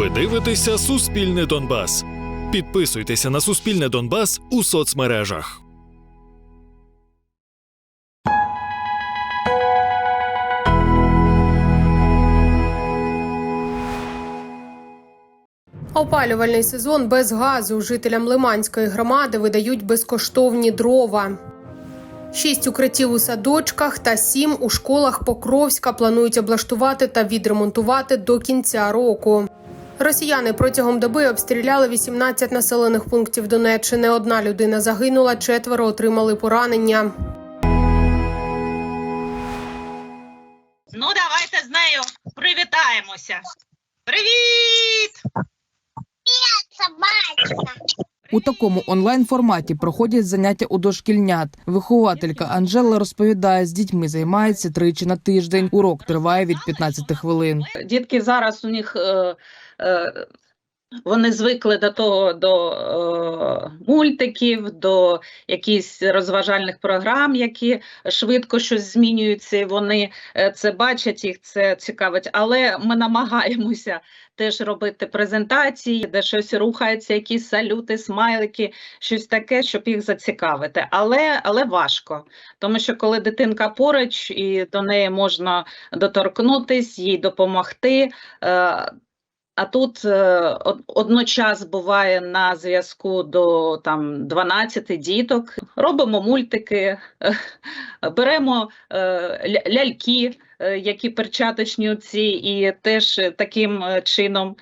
Ви дивитеся Суспільне Донбас. Підписуйтеся на Суспільне Донбас у соцмережах. Опалювальний сезон без газу жителям Лиманської громади видають безкоштовні дрова. Шість укриттів у садочках та сім у школах Покровська планують облаштувати та відремонтувати до кінця року. Росіяни протягом доби обстріляли 18 населених пунктів Донеччини. Одна людина загинула, четверо отримали поранення. Ну, давайте з нею привітаємося. Привіт! собачка. У такому онлайн форматі проходять заняття у дошкільнят. Вихователька Анжела розповідає, з дітьми займається тричі на тиждень. Урок триває від 15 хвилин. Дітки зараз у них е, вони звикли до того до е, мультиків, до якихось розважальних програм, які швидко щось змінюються. і Вони е, це бачать, їх це цікавить. Але ми намагаємося теж робити презентації, де щось рухається, якісь салюти, смайлики, щось таке, щоб їх зацікавити. Але, але важко. Тому що коли дитинка поруч і до неї можна доторкнутись, їй допомогти. Е, а тут е, од- одночас буває на зв'язку до там 12 діток. Робимо мультики, беремо е, ляльки, е, які перчаточні ці, і теж таким чином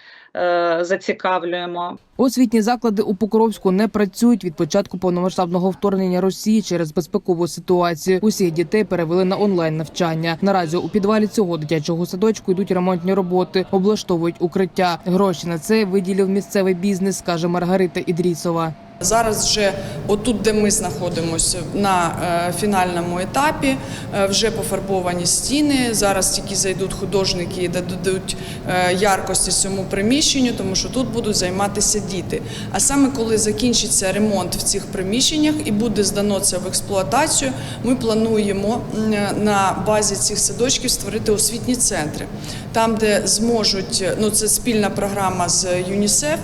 зацікавлюємо. Освітні заклади у Покровську не працюють від початку повномасштабного вторгнення Росії через безпекову ситуацію. Усіх дітей перевели на онлайн навчання. Наразі у підвалі цього дитячого садочку йдуть ремонтні роботи, облаштовують укриття. Гроші на це виділив місцевий бізнес, каже Маргарита Ідрісова. Зараз вже отут, де ми знаходимося на е, фінальному етапі, е, вже пофарбовані стіни. Зараз тільки зайдуть художники і дадуть е, яркості цьому приміщенню, тому що тут будуть займатися діти. А саме коли закінчиться ремонт в цих приміщеннях і буде здано це в експлуатацію, ми плануємо на базі цих садочків створити освітні центри, там, де зможуть ну це спільна програма з ЮНІСЕФ.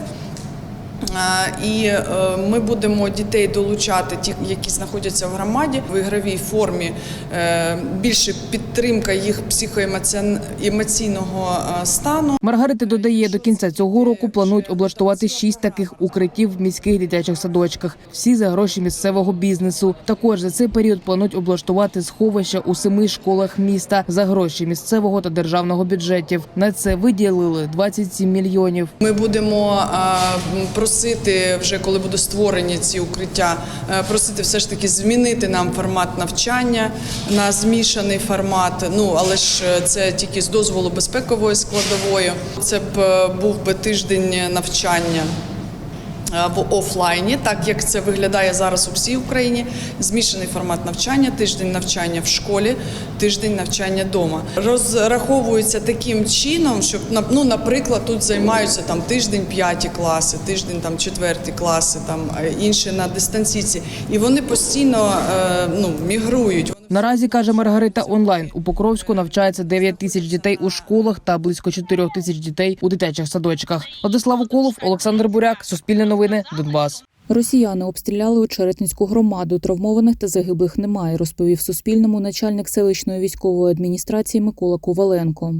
І е, ми будемо дітей долучати, ті, які знаходяться в громаді в ігровій формі. е, Більше підтримка їх психоемоційного е, стану. Маргарита додає, до кінця цього року планують облаштувати шість таких укриттів в міських дитячих садочках. Всі за гроші місцевого бізнесу. Також за цей період планують облаштувати сховища у семи школах міста за гроші місцевого та державного бюджетів. На це виділили 27 мільйонів. Ми будемо е, просити, вже коли будуть створені ці укриття, е, просити все ж таки змінити нам формат навчання на змішаний формат. Ну але ж е, це тільки з дозволу безпекової складової. Це б е, був би тиждень навчання. Е, В офлайні, так як це виглядає зараз у всій Україні, змішаний формат навчання, тиждень навчання в школі, тиждень навчання вдома. Розраховується таким чином, щоб ну, наприклад, тут займаються там тиждень п'яті класи, тиждень там четверті класи, там е, інші на дистанційці, і вони постійно е, ну, мігрують. Наразі каже Маргарита, онлайн у Покровську навчається 9 тисяч дітей у школах та близько 4 тисяч дітей у дитячих садочках. Владислав Уколов, Олександр Буряк, Суспільне новини, Донбас. Росіяни обстріляли Очеретинську громаду. Травмованих та загиблих немає, розповів Суспільному начальник селищної військової адміністрації Микола Коваленко.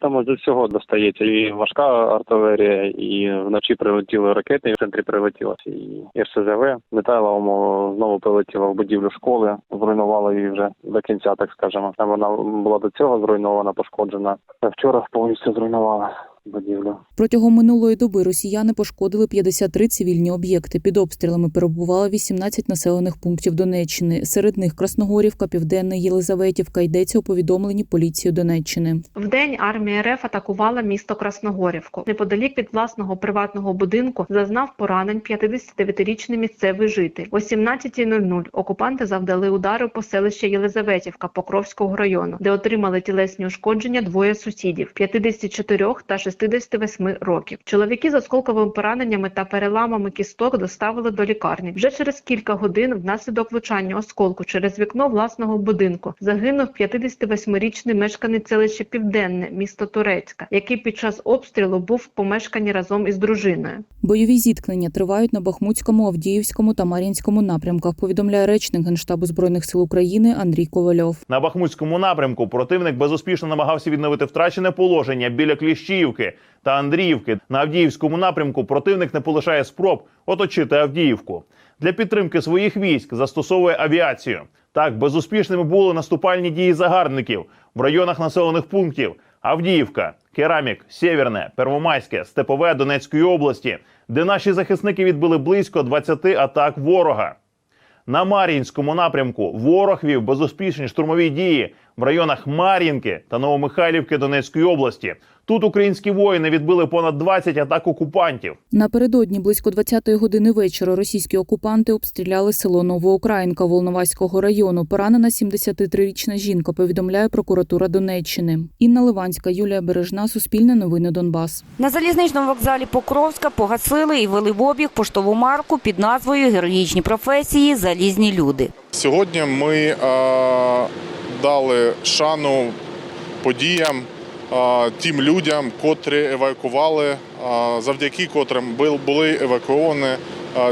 Там з усього достається і важка артилерія, і вночі прилетіли ракети, в центрі прилетіло і РСЗВ. Металовому знову прилетіло в будівлю школи, зруйнувало її вже до кінця, так скажемо. Вона була до цього зруйнована, пошкоджена. Вчора повністю зруйнувала будівлю. Протягом минулої доби росіяни пошкодили 53 цивільні об'єкти. Під обстрілами перебувало 18 населених пунктів Донеччини. Серед них Красногорівка, Південна Єлизаветівка. Йдеться у повідомленні поліції Донеччини. Вдень армія РФ атакувала місто Красногорівку. Неподалік від власного приватного будинку зазнав поранень 59-річний місцевий житель. О 17.00 окупанти завдали удари по селищі Єлизаветівка Покровського району, де отримали тілесні ушкодження двоє сусідів 54 та 68 років. Чоловіки з осколковими пораненнями та переламами кісток доставили до лікарні. Вже через кілька годин внаслідок влучання осколку через вікно власного будинку загинув 58-річний мешканець селища Південне, місто Турецька, який під час обстрілу був в помешканні разом із дружиною. Бойові зіткнення тривають на Бахмутському, Авдіївському та Мар'їнському напрямках. Повідомляє речник Генштабу збройних сил України Андрій Ковальов. На Бахмутському напрямку противник безуспішно намагався відновити втрачене положення біля Кліщіївки та Андріївки. На Авдіївському напрямку противник не полишає спроб оточити Авдіївку. Для підтримки своїх військ застосовує авіацію. Так, безуспішними були наступальні дії загарбників в районах населених пунктів Авдіївка, Керамік, Сєвєрне, Первомайське, Степове Донецької області, де наші захисники відбили близько 20 атак ворога. На Мар'їнському напрямку ворог вів безуспішні штурмові дії в районах Мар'їнки та Новомихайлівки Донецької області. Тут українські воїни відбили понад 20 атак окупантів. Напередодні близько 20-ї години вечора російські окупанти обстріляли село Новоукраїнка Волноваського району. Поранена 73-річна жінка, повідомляє прокуратура Донеччини. Інна Ливанська, Юлія Бережна, Суспільне новини Донбас. На залізничному вокзалі Покровська погасили і вели в обіг поштову марку під назвою Героїчні професії Залізні люди. Сьогодні ми е, дали шану подіям тим людям, котрі евакували, завдяки котрим бу- були евакуовані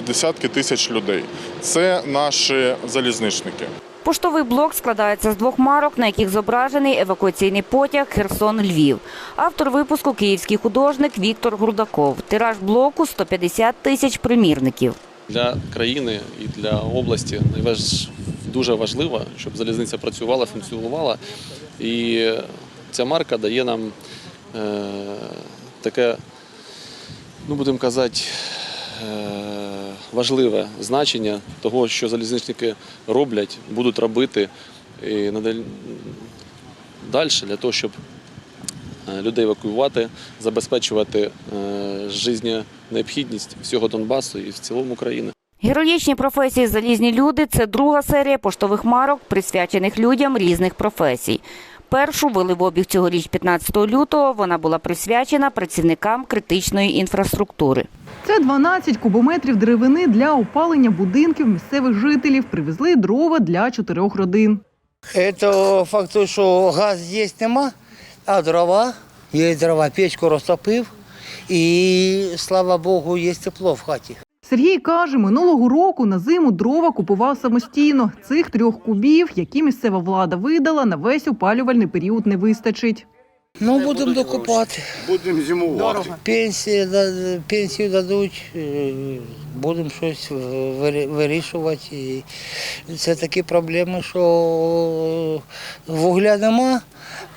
десятки тисяч людей. Це наші залізничники. Поштовий блок складається з двох марок, на яких зображений евакуаційний потяг Херсон-Львів. Автор випуску київський художник Віктор Грудаков. Тираж блоку 150 тисяч примірників. для країни і для області найваж... дуже важливо, щоб залізниця працювала, функціонувала. І ця марка дає нам е, таке, ну будемо казати, е, важливе значення того, що залізничники роблять, будуть робити і надаль... далі для того, щоб е, людей евакуювати, забезпечувати е, життєнеобхідність всього Донбасу і в цілому країни. Героїчні професії Залізні люди це друга серія поштових марок, присвячених людям різних професій. Першу вели в обіг цьогоріч 15 лютого. Вона була присвячена працівникам критичної інфраструктури. Це 12 кубометрів деревини для опалення будинків місцевих жителів. Привезли дрова для чотирьох родин. Це факт, що газ є нема, а дрова, є дрова, печку розтопив, і слава Богу, є тепло в хаті. Сергій каже, минулого року на зиму дрова купував самостійно. Цих трьох кубів, які місцева влада видала, на весь опалювальний період не вистачить. Ну, будемо докупати. Будемо зимувати. Пенсії, да- пенсію дадуть, е, будемо щось вирішувати. І це такі проблеми, що вугля нема,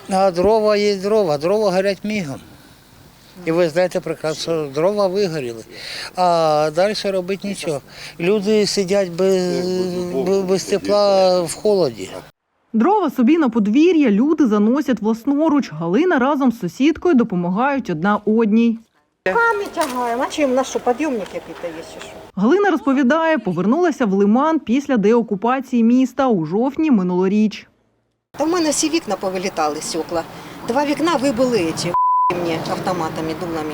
а дрова є дрова, дрова горять мігом. І ви знаєте прекрасно, дрова вигоріли, а далі робити нічого. Люди сидять без, без тепла в холоді. Дрова собі на подвір'я люди заносять власноруч. Галина разом з сусідкою допомагають одна одній. Руками тягаємо, а чим у нас підйомник який-то є чи що? Галина розповідає, повернулася в Лиман після деокупації міста у жовтні минулоріч. Та в мене всі вікна повилітали стекла. Два вікна вибили ці мені автоматами, дулами.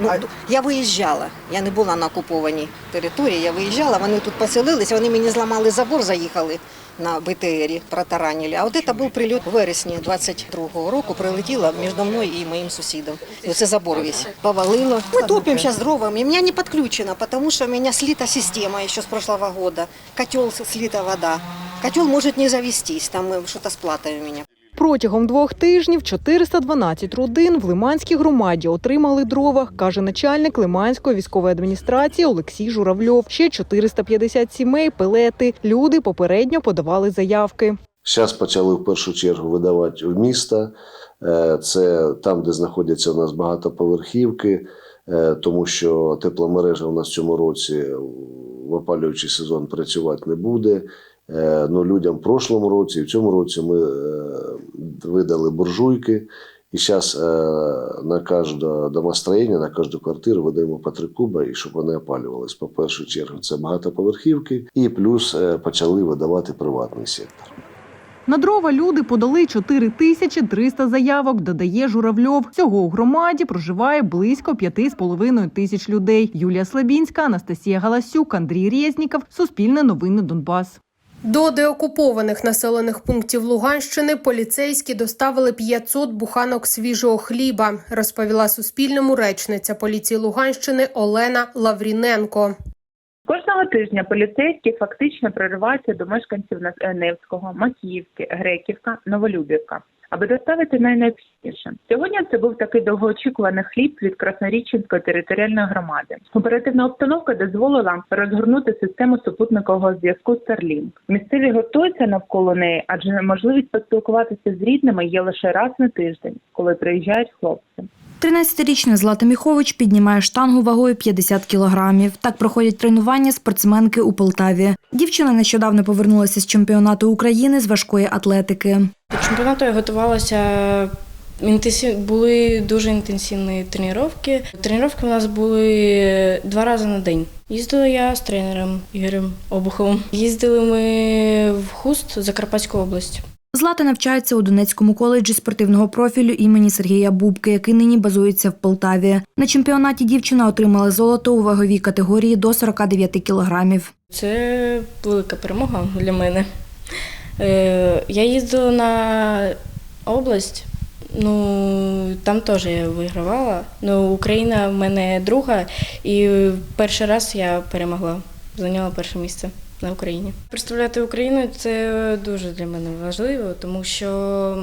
Ну, ду- я виїжджала, я не була на окупованій території, я виїжджала, вони тут поселилися, вони мені зламали забор, заїхали на БТРі, протаранили. А от це був прильот у вересні 22-го року, прилетіла між мною і моїм сусідом. І оце забор весь повалило. Ми топимо зараз дровами. У мене не підключено, тому що у мене слита система ще з прошлого года. Котел слита вода. Котел може не завестись, там э, щось з платою у мене. Протягом двох тижнів 412 родин в Лиманській громаді отримали дрова, каже начальник Лиманської військової адміністрації Олексій Журавльов. Ще 450 сімей, пелети. Люди попередньо подавали заявки. Зараз почали в першу чергу видавати в міста. Е, Це там, де знаходяться у нас багатоповерхівки, е, тому що тепломережа у нас в цьому році в опалюючий сезон працювати не буде. Е, Ну, людям в прошлому році і в цьому році ми е, видали буржуйки. І зараз на кожне домостроєння, на кожну квартиру видаємо по три куба, і щоб вони опалювались. По першу чергу, це багатоповерхівки, і плюс е, почали видавати приватний сектор. На дрова люди подали 4300 заявок, додає Журавльов. Всього у громаді проживає близько 5,5 тисяч людей. Юлія Слабінська, Анастасія Галасюк, Андрій Резніков. Суспільне новини Донбас. До деокупованих населених пунктів Луганщини поліцейські доставили 500 буханок свіжого хліба, розповіла Суспільному речниця поліції Луганщини Олена Лавріненко. Кожного тижня поліцейські фактично прориваються до мешканців Невського, Макіївки, Греківка, Новолюбівка, аби доставити найнеобхідніше. Сьогодні це був такий довгоочікуваний хліб від Красноріченської територіальної громади. Оперативна обстановка дозволила розгорнути систему супутникового зв'язку Starlink. Місцеві готуються навколо неї, адже можливість поспілкуватися з рідними є лише раз на тиждень, коли приїжджають хлопці. 13-річна Злата Міхович піднімає штангу вагою 50 кілограмів. Так проходять тренування спортсменки у Полтаві. Дівчина нещодавно повернулася з чемпіонату України з важкої атлетики. До чемпіонату я готувалася. Були дуже інтенсивні тренування. Тренування у нас були два рази на день. Їздила я з тренером Ігорем Обуховим. Їздили ми в Хуст, Закарпатську область. Злата навчається у Донецькому коледжі спортивного профілю імені Сергія Бубки, який нині базується в Полтаві. На чемпіонаті дівчина отримала золото у ваговій категорії до 49 кілограмів. Це велика перемога для мене. Е, Я їздила на область, ну там теж я вигравала. Ну, Україна в мене друга, і перший раз я перемогла, зайняла перше місце на Україні. Представляти Україну це дуже для мене важливо, тому що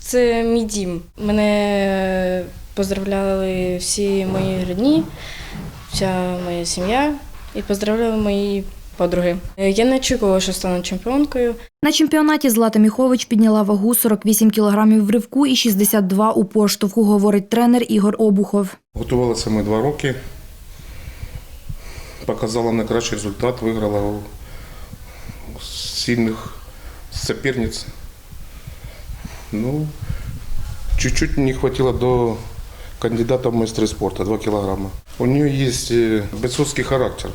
це мій дім. Мене поздравляли всі мої рідні, вся моя сім'я і поздравляли мої подруги. Я не очікувала, що стану чемпіонкою. На чемпіонаті Злата Міхович підняла вагу 48 кілограмів в ривку і 62 у поштовху, говорить тренер Ігор Обухов. Готувалися ми два роки. Показала найкращий результат, виграла у сильних суперниць. Ну, чуть-чуть не хватило до кандидата в майстри спорта, 2 килограмма. У нее есть э, бойцовский характер.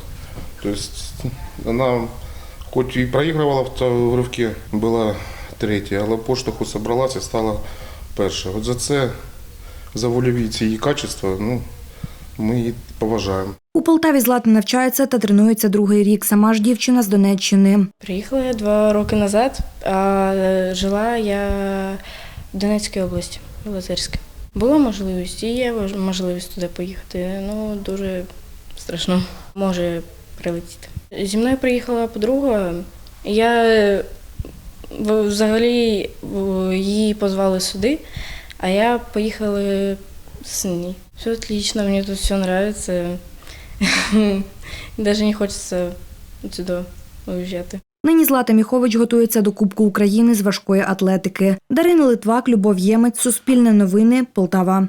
То есть она хоть и проигрывала в, ривке, была третя, але поштовху собралась і стала перша. От за це, за вольові ці її качества, ну, ми її поважаємо. У Полтаві Злата навчається та тренується другий рік. Сама ж дівчина з Донеччини. Приїхала я два роки назад, а жила я в Донецькій області, в Лазерській. Була можливість, і є можливість туди поїхати. Ну, дуже страшно. Може прилетіти. Зі мною приїхала подруга. Я взагалі її позвали сюди, а я поїхала з ній. Все отлично, мені тут все подобається. Навіть не хочеться сюди уїжджати. Нині Злата Міхович готується до Кубку України з важкої атлетики. Дарина Литвак, Любов Ємець, Суспільне новини, Полтава.